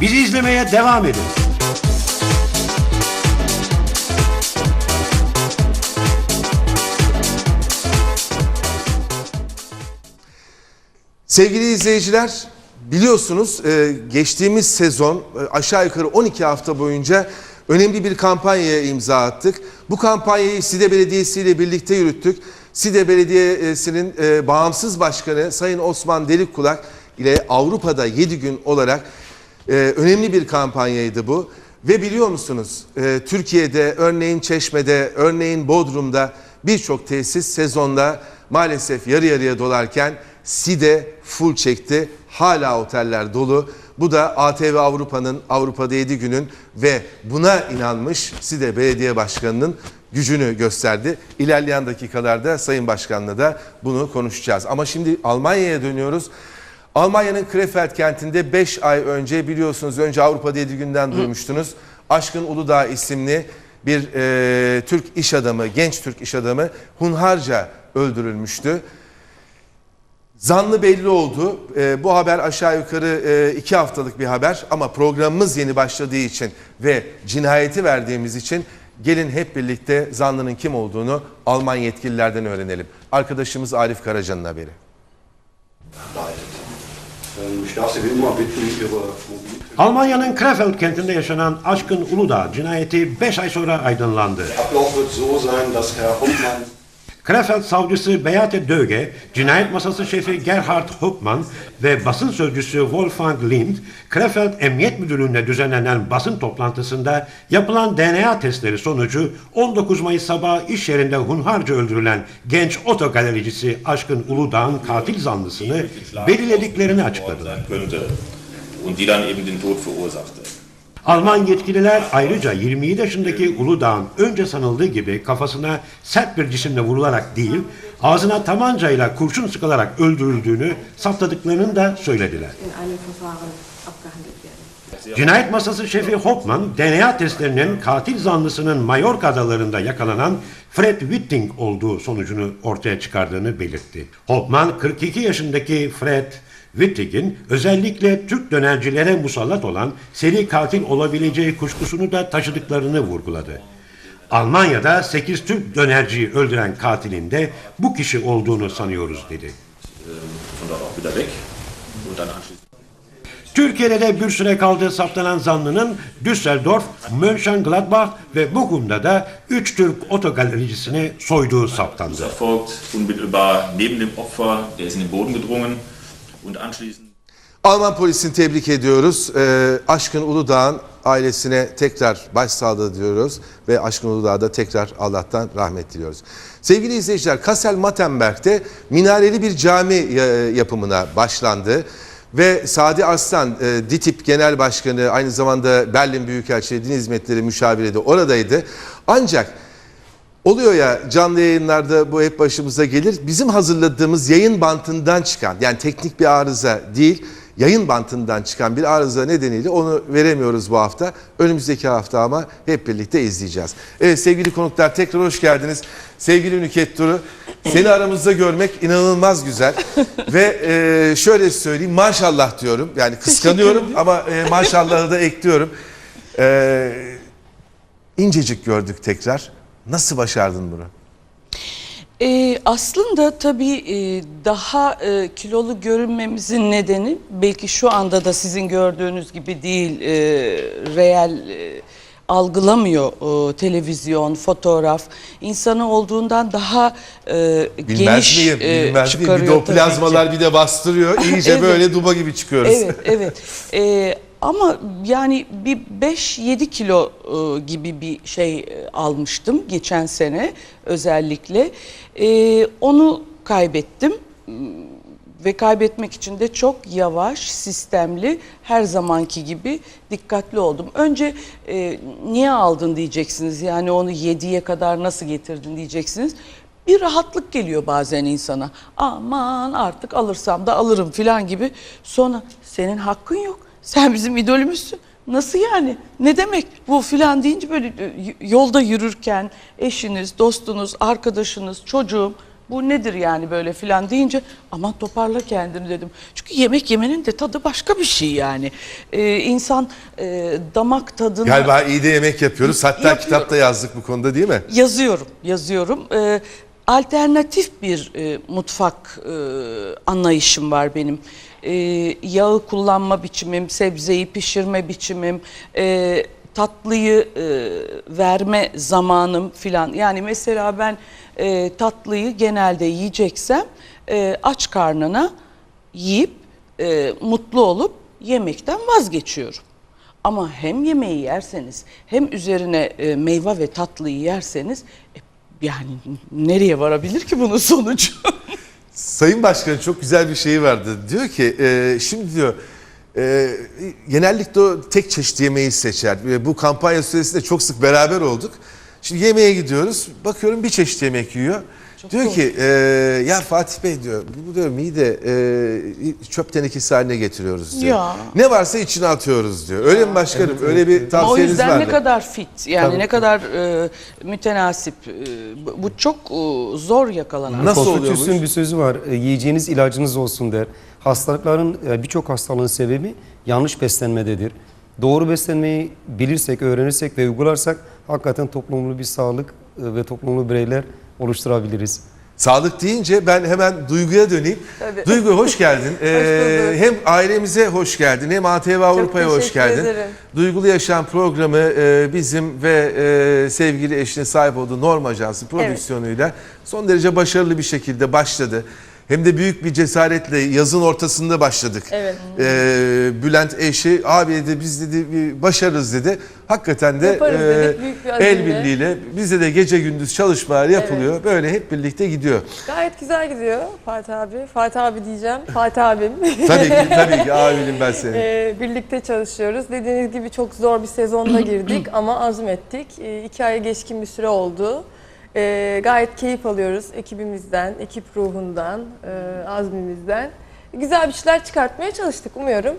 Bizi izlemeye devam edin. Sevgili izleyiciler, biliyorsunuz e, geçtiğimiz sezon e, aşağı yukarı 12 hafta boyunca önemli bir kampanyaya imza attık. Bu kampanyayı Side Belediyesi ile birlikte yürüttük. Side Belediyesi'nin e, bağımsız başkanı Sayın Osman Delikkulak ile Avrupa'da 7 gün olarak e, önemli bir kampanyaydı bu. Ve biliyor musunuz e, Türkiye'de örneğin Çeşme'de, örneğin Bodrum'da birçok tesis sezonda maalesef yarı yarıya dolarken Side full çekti. Hala oteller dolu. Bu da ATV Avrupa'nın Avrupa'da 7 günün ve buna inanmış Side Belediye Başkanı'nın gücünü gösterdi. İlerleyen dakikalarda Sayın Başkan'la da bunu konuşacağız. Ama şimdi Almanya'ya dönüyoruz. Almanya'nın Krefeld kentinde 5 ay önce biliyorsunuz önce Avrupa'da 7 günden duymuştunuz. Aşkın Uludağ isimli bir e, Türk iş adamı, genç Türk iş adamı hunharca öldürülmüştü. Zanlı belli oldu. Ee, bu haber aşağı yukarı e, iki haftalık bir haber ama programımız yeni başladığı için ve cinayeti verdiğimiz için gelin hep birlikte zanlının kim olduğunu Alman yetkililerden öğrenelim. Arkadaşımız Arif Karaca'nın haberi. Almanya'nın Krefeld kentinde yaşanan Aşkın Uludağ cinayeti 5 ay sonra aydınlandı. Krefeld savcısı Beate Döge, cinayet masası şefi Gerhard Hopman ve basın sözcüsü Wolfgang Lind, Krefeld Emniyet Müdürlüğü'nde düzenlenen basın toplantısında yapılan DNA testleri sonucu 19 Mayıs sabahı iş yerinde hunharca öldürülen genç otogalericisi Aşkın Uludağ'ın katil zanlısını belirlediklerini açıkladılar. und die dann eben den Tod verursachte. Alman yetkililer ayrıca 27 yaşındaki Uludağ'ın önce sanıldığı gibi kafasına sert bir cisimle vurularak değil, ağzına tabancayla kurşun sıkılarak öldürüldüğünü saptadıklarını da söylediler. Cinayet masası şefi Hoffman, DNA testlerinin katil zanlısının Mallorca adalarında yakalanan Fred Witting olduğu sonucunu ortaya çıkardığını belirtti. Hoffman, 42 yaşındaki Fred Witting'in özellikle Türk dönercilere musallat olan seri katil olabileceği kuşkusunu da taşıdıklarını vurguladı. Almanya'da 8 Türk dönerciyi öldüren katilin de bu kişi olduğunu sanıyoruz dedi. Türkiye'de de bir süre kaldığı saptanan zanlının Düsseldorf, Mönchengladbach ve Bochum'da da 3 Türk otogalericisini soyduğu saptandı. Alman polisini tebrik ediyoruz. Ee, Aşkın Uludağ'ın ailesine tekrar başsağlığı diyoruz ve Aşkın Uludağ'da tekrar Allah'tan rahmet diliyoruz. Sevgili izleyiciler, Kassel Mattenberg'de minareli bir cami ya- yapımına başlandı. Ve Sadi Arslan, e, DİTİB Genel Başkanı, aynı zamanda Berlin Büyükelçiliği Din Hizmetleri Müşaviri de oradaydı. Ancak Oluyor ya canlı yayınlarda bu hep başımıza gelir. Bizim hazırladığımız yayın bantından çıkan yani teknik bir arıza değil yayın bantından çıkan bir arıza nedeniyle onu veremiyoruz bu hafta. Önümüzdeki hafta ama hep birlikte izleyeceğiz. Evet sevgili konuklar tekrar hoş geldiniz. Sevgili Nüket Duru seni aramızda görmek inanılmaz güzel. Ve e, şöyle söyleyeyim maşallah diyorum. Yani kıskanıyorum ama e, maşallahı da ekliyorum. E, incecik gördük tekrar. Nasıl başardın bunu? Ee, aslında tabii e, daha e, kilolu görünmemizin nedeni belki şu anda da sizin gördüğünüz gibi değil e, reel e, algılamıyor e, televizyon, fotoğraf. İnsanı olduğundan daha e, Bilmez geniş miyim? e, Bilmez miyim? Bir çıkarıyor de o plazmalar ki. bir de bastırıyor. İyice Evet. böyle duba gibi çıkıyoruz. Evet, evet. Ee, ama yani bir 5-7 kilo e, gibi bir şey e, almıştım geçen sene özellikle. Ee, onu kaybettim ve kaybetmek için de çok yavaş, sistemli, her zamanki gibi dikkatli oldum. Önce e, niye aldın diyeceksiniz, yani onu 7'ye kadar nasıl getirdin diyeceksiniz. Bir rahatlık geliyor bazen insana. Aman artık alırsam da alırım filan gibi. Sonra senin hakkın yok. Sen bizim idolümüzsün. Nasıl yani? Ne demek bu filan deyince böyle e, yolda yürürken eşiniz, dostunuz, arkadaşınız, çocuğum bu nedir yani böyle filan deyince aman toparla kendini dedim. Çünkü yemek yemenin de tadı başka bir şey yani. Ee, insan e, damak tadını Galiba iyi de yemek yapıyoruz. Hatta Yapıyorum. kitapta yazdık bu konuda değil mi? yazıyorum, yazıyorum. Ee, alternatif bir e, mutfak e, anlayışım var benim. Ee, yağı kullanma biçimim, sebzeyi pişirme biçimim, e, tatlıyı e, verme zamanım filan. Yani mesela ben e, tatlıyı genelde yiyeceksem e, aç karnına yiyip e, mutlu olup yemekten vazgeçiyorum. Ama hem yemeği yerseniz hem üzerine e, meyve ve tatlıyı yerseniz e, yani nereye varabilir ki bunun sonucu? Sayın Başkan'ın çok güzel bir şeyi vardı. Diyor ki e, şimdi diyor e, genellikle o tek çeşit yemeği seçer. Ve bu kampanya süresinde çok sık beraber olduk. Şimdi yemeğe gidiyoruz. Bakıyorum bir çeşit yemek yiyor. Diyor ki e, ya Fatih Bey diyor bu diyor mide e, çöp tenekesi haline getiriyoruz diyor. Ya. Ne varsa içine atıyoruz diyor. Öyle mi başkanım? Öyle bir o tavsiyeniz yüzden var ne kadar fit yani ne kadar e, mütenasip e, bu- çok e, zor yakalanan. Nasıl oluyormuş? bir sözü var. E, Yiyeceğiniz ilacınız olsun der. Hastalıkların e, birçok hastalığın sebebi yanlış beslenmededir. Doğru beslenmeyi bilirsek, öğrenirsek ve uygularsak hakikaten toplumlu bir sağlık ve toplumlu bireyler oluşturabiliriz. Sağlık deyince ben hemen Duygu'ya döneyim. Tabii. Duygu hoş geldin. Ee, hem ailemize hoş geldin hem ATV Avrupa'ya hoş geldin. ederim. Duygulu Yaşam programı e, bizim ve e, sevgili eşine sahip olduğu Norm Ajansı prodüksiyonuyla son derece başarılı bir şekilde başladı. Hem de büyük bir cesaretle yazın ortasında başladık. Evet. Ee, Bülent eşi abi dedi biz dedi bir başarırız dedi. Hakikaten de Yaparız dedik, büyük bir azimle. el birliğiyle bize de gece gündüz çalışmalar yapılıyor. Böyle hep birlikte gidiyor. Gayet güzel gidiyor Fatih abi. Fatih abi diyeceğim. Fatih abim. Tabii ki tabii ki abinim ben senin. Ee, birlikte çalışıyoruz. Dediğiniz gibi çok zor bir sezonda girdik ama azmettik. Ee, iki aya geçkin bir süre oldu. Ee, gayet keyif alıyoruz ekibimizden, ekip ruhundan, e, azmimizden. Güzel bir şeyler çıkartmaya çalıştık umuyorum.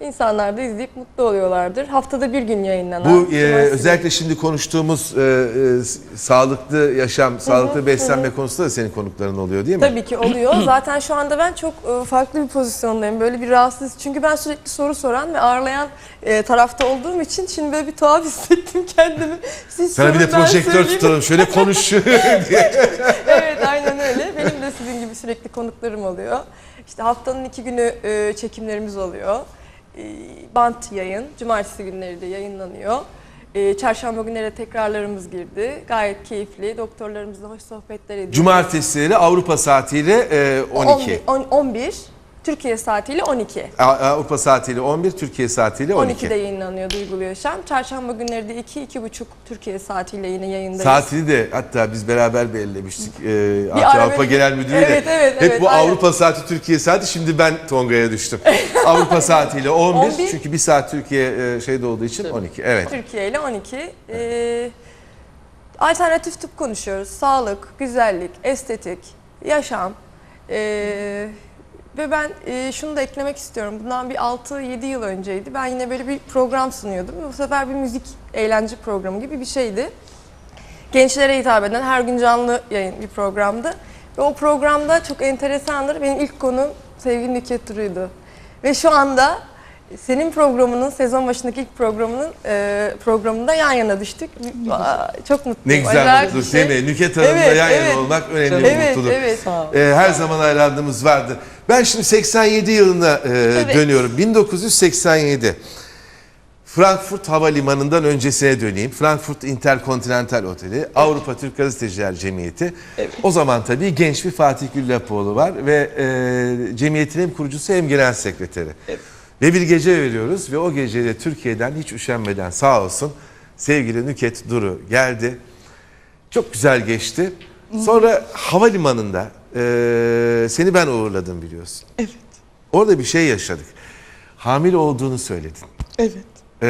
İnsanlar da izleyip mutlu oluyorlardır. Haftada bir gün yayınlanan. Bu e, özellikle şimdi konuştuğumuz e, e, sağlıklı yaşam, sağlıklı beslenme konusunda da senin konukların oluyor değil mi? Tabii ki oluyor. Zaten şu anda ben çok e, farklı bir pozisyondayım. Böyle bir rahatsız. Çünkü ben sürekli soru soran ve ağırlayan e, tarafta olduğum için şimdi böyle bir tuhaf hissettim kendimi. Siz Sana bir de sorun, ben projektör söyleyeyim. tutalım şöyle konuş. evet aynen öyle. Benim de sizin gibi sürekli konuklarım oluyor. İşte haftanın iki günü e, çekimlerimiz oluyor. E, bant yayın. Cumartesi günleri de yayınlanıyor. E, çarşamba günleri de tekrarlarımız girdi. Gayet keyifli. Doktorlarımızla hoş sohbetler ediyoruz. Cumartesileri Avrupa saatiyle e, 12. 11, 11 Türkiye saatiyle 12. A- Avrupa saatiyle 11, Türkiye saatiyle 12. 12'de yayınlanıyor Duygulu Yaşam. Çarşamba günleri de 2 2.30 Türkiye saatiyle yine yayındayız. Saatini de hatta biz beraber belirlemiştik. Ee, Avrupa böyle- Genel Müdürü'yle. Evet, evet, Hep evet, bu aynen. Avrupa saati, Türkiye saati. Şimdi ben Tonga'ya düştüm. Avrupa saatiyle 11, 11. çünkü bir saat Türkiye e, şeyde olduğu için 12. Evet. Türkiye ile 12. Ee, alternatif tıp konuşuyoruz. Sağlık, güzellik, estetik, yaşam. Ee, ve ben e, şunu da eklemek istiyorum. Bundan bir 6-7 yıl önceydi. Ben yine böyle bir program sunuyordum. Bu sefer bir müzik eğlence programı gibi bir şeydi. Gençlere hitap eden her gün canlı yayın bir programdı. Ve o programda çok enteresandır. Benim ilk konum sevgili Nükhet Duru'ydu. Ve şu anda senin programının, sezon başındaki ilk programının e, programında yan yana düştük. Aa, çok mutluyum. Ne güzel mutluluk şey. değil mi? Nüket Hanım'la Evet, yan evet. yana olmak önemli bir Evet, mutluluk. evet. Ee, her zaman hayranlığımız vardı. Ben şimdi 87 yılına e, dönüyorum. 1987. Frankfurt Havalimanı'ndan öncesine döneyim. Frankfurt Interkontinental Oteli, Avrupa Türk Gazeteciler Cemiyeti. O zaman tabii genç bir Fatih Güllapoğlu var ve e, cemiyetin hem kurucusu hem genel sekreteri. Ve bir gece veriyoruz ve o gecede Türkiye'den hiç üşenmeden sağ olsun sevgili Nüket Duru geldi. Çok güzel geçti. Sonra havalimanında e, seni ben uğurladım biliyorsun. Evet, Orada bir şey yaşadık. Hamile olduğunu söyledin. evet. Ee,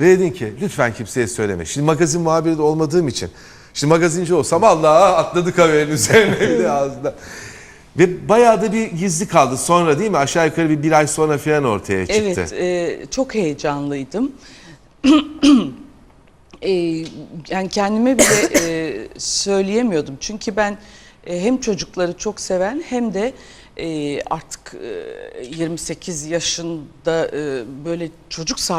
ve dedin ki lütfen kimseye söyleme. Şimdi magazin muhabiri de olmadığım için. Şimdi magazinci olsam Allah atladı kameranın üzerine bir de ağzına. Ve bayağı da bir gizli kaldı sonra değil mi? Aşağı yukarı bir, bir ay sonra falan ortaya çıktı. Evet, e, çok heyecanlıydım. e, yani kendime bile e, söyleyemiyordum. Çünkü ben e, hem çocukları çok seven hem de e, artık e, 28 yaşında e, böyle çocuk sahibi